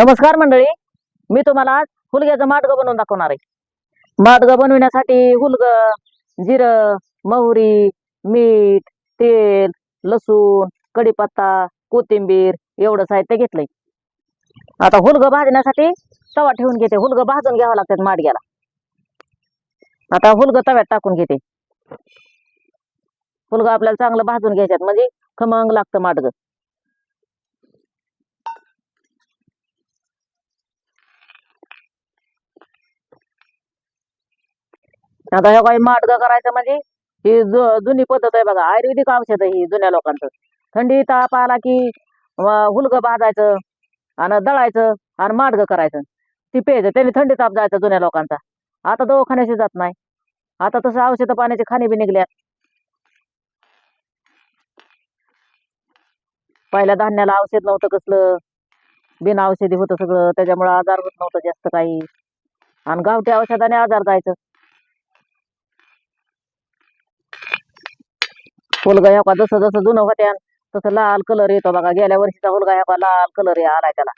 नमस्कार मंडळी. मी तुम्हाला आज हुलग्याचं माटगं बनवून दाखवणार आहे. माटगं बनविण्यासाठी हुलगं जिरं मोहरी मीठ तेल लसूण कढीपत्ता कोथिंबीर एवढं साहित्य घेतलंय. आता हुलगं भाजण्यासाठी तवा ठेवून घेते. हुलग भाजून घ्यावं लागतात माडग्याला. आता हुलगं तव्यात टाकून घेते. हुलगं आपल्याला चांगलं भाजून घ्यायच्यात. म्हणजे खमंग लागतं माडगं. आता हे काही माटगं करायचं म्हणजे ही जुनी पद्धत आहे बघा आयुर्वेदिक औषध आहे ही जुन्या लोकांचं. थंडी ताप आला की हुलग हुलगं भाजायचं आणि दळायचं आणि माटगं करायचं. ती प्यायचं त्यांनी थंडी ताप जायचं जुन्या लोकांचा. आता दवाखान्याशी जात नाही. आता तसं औषध पाण्याचे खाणे बी निघल्यात पहिल्या धान्याला औषध नव्हतं कसलं. बिना औषधी होतं सगळं त्याच्यामुळे आजार होत नव्हतं जास्त काही. आणि गावठी औषधाने आजार जायचं. हुलगा ह्या का जसं जसं जुनं होत्या तसं लाल कलर येतो बघा गेल्या वर्षीचा हुलगा ह्या लाल कलर आलाय त्याला.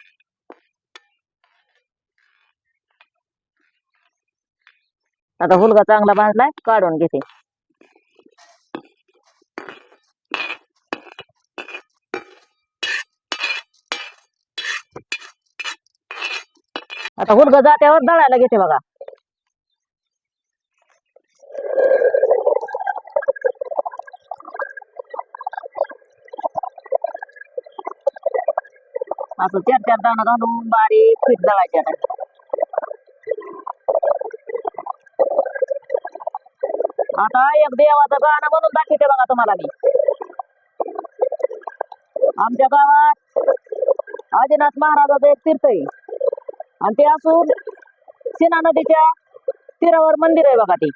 आता हुलगा चांगला भाजलाय काढून घेते. आता हुलगा जात्यावर दळायला घेते बघा. असं चार चार दाणं घालून बारीक पीठ दळायचे आता. आता एक देवाचं गाणं म्हणून दाखवते बघा तुम्हाला मी. आमच्या गावात आदिनाथ महाराजाचं एक तीर्थ आहे. आणि ते असून सीना नदीच्या तीरावर मंदिर आहे बघा ते.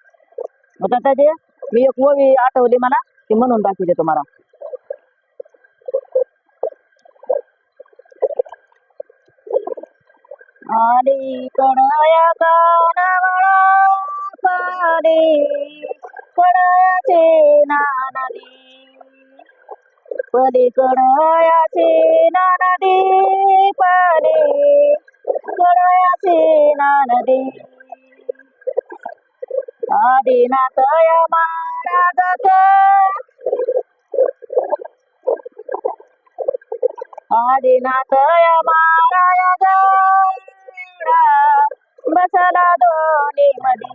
मग आता ते मी एक ओवी आठवली मला ती म्हणून दाखवते तुम्हाला. आली कडया कानावळा पाणी कडयाचे नानदी पलीकडयाचे नानदी पाणी कडयाचे नानदी आदिनाथया महाराजाच आदिनाथया महाराज बसला दोन्ही मधी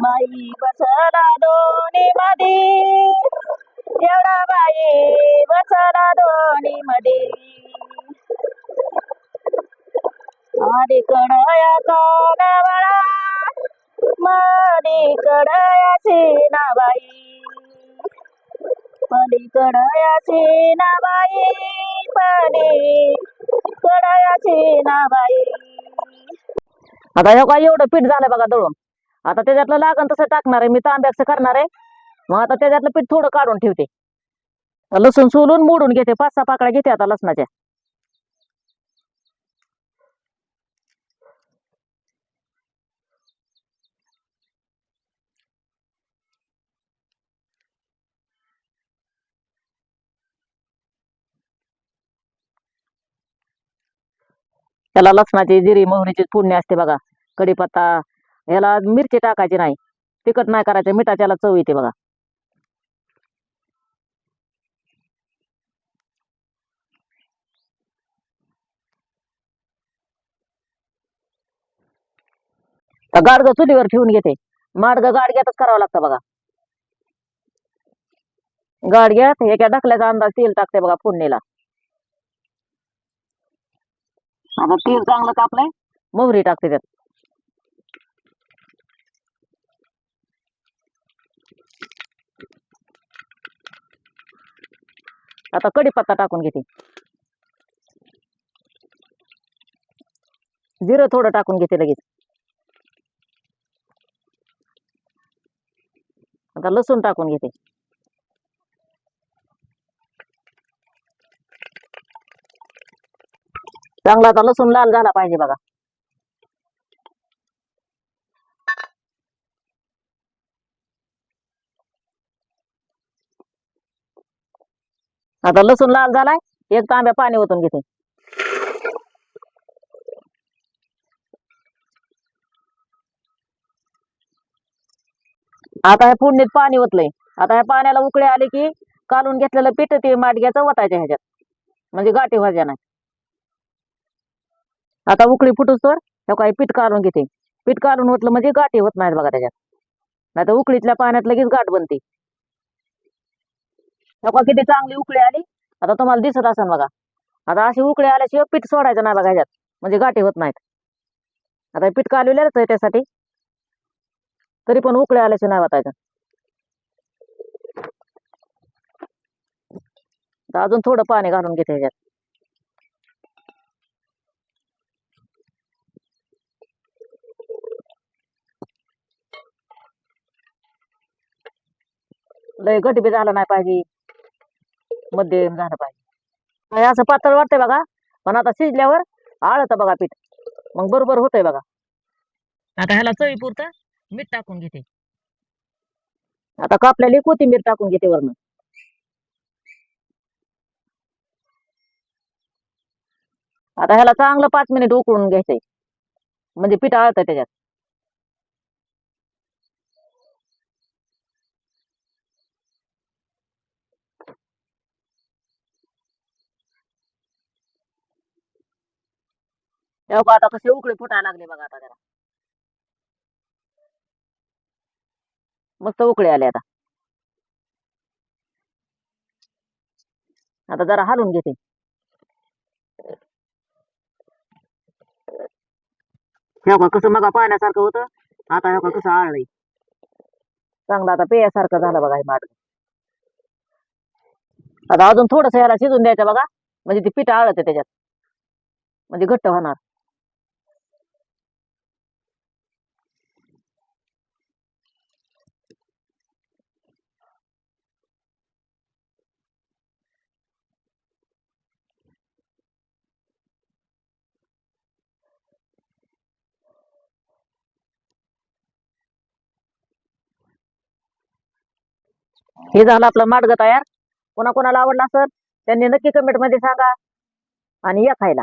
माई बसला दोन्ही मधी एवढा बाई बसला दोन्ही मधी आधी कडया कानवळा मधी कडयाची नाबाई पलीकडयाची नाबाई पली कडयाची नाबाई आता हे काय एवढं पीठ झालं बघा दळून. आता त्याच्यातलं लागण तसं टाकणार आहे मी तांब्याचं करणार आहे मग आता त्याच्यातलं पीठ थोडं काढून ठेवते. लसूण सोलून मोडून घेते पाच सहा पाकळ्या घेते आता लसणाच्या. त्याला लसणाची जिरी मोहरीची फोडणी असते बघा. कढीपत्ता ह्याला मिरची टाकायची नाही. तिखट नाही करायचं मिठाच्याला चव येते बघा. गाडग चुलीवर ठेवून घेते. माडगं गाडग्यातच करावं लागतं बघा. गाडग्यात एका ढकल्याचा अंदाज तेल टाकते बघा फोडणीला. आता तेल चांगलं कापलंय. मोहरी टाकते त्यात. आता कढीपत्ता टाकून घेते. जिरं थोडं टाकून घेते लगेच. आता लसूण टाकून घेते. चांगला आता लसूण लाल झाला पाहिजे बघा. आता लसूण लाल झालाय एक तांब्या पाणी ओतून घेते. आता ह्या फोडणीत पाणी ओतलंय. आता ह्या पाण्याला उकळे आले की कालून घेतलेलं पीठ ते माटग्याचं ओतायच्या ह्याच्यात. म्हणजे गाठी व्हायच्या नाही. आता उकळी फुटूस तर ह्या काही पीठ काढून घेते. पीठ काढून होतलं म्हणजे गाठी होत नाहीत बघा त्याच्यात. नाही तर उकळीतल्या पाण्यात लगेच गाठ बनते. ह्या का किती चांगली उकळी आली. आता तुम्हाला दिसत असेल बघा. आता अशी उकळी आल्याशिवाय पीठ सोडायचं नाही बघा ह्याच्यात. म्हणजे गाठी होत नाहीत. आता पीठ कालवलेलंच आहे त्यासाठी. तरी पण उकळी आल्याशिवाय नाही वाटायचं अजून थोडं पाणी घालून घेते ह्याच्यात. लय घट बी झालं नाही पाहिजे. मध्यम झालं पाहिजे. हे असं पातळ वाटतंय बघा. पण आता शिजल्यावर आळत बघा पीठ. मग बरोबर होतंय बघा. आता ह्याला चवी पुरतं मीठ टाकून घेते. आता कापलेली कोथिंबीर टाकून घेते वरनं. आता ह्याला चांगलं पाच मिनिट उकळून घ्यायचंय. म्हणजे पीठ आळतं त्याच्यात. तेव्हा आता कसे उकळे फुटायला लागले बघा आता त्याला. मस्त उकळे आले आता. आता जरा हलवून घेते. का कसं मगा पाण्यासारखं होतं. आता का कसं आळलंय. चांगलं आता पेयासारखं झालं बघा हे माठ. आता अजून थोडस ह्याला शिजून द्यायचं बघा. म्हणजे ते पीठ आळत त्याच्यात. म्हणजे घट्ट होणार. हे झालं आपलं माडगं तयार. कोणा कोणाला आवडलं असेल त्यांनी नक्की कमेंटमध्ये सांगा. आणि या खायला.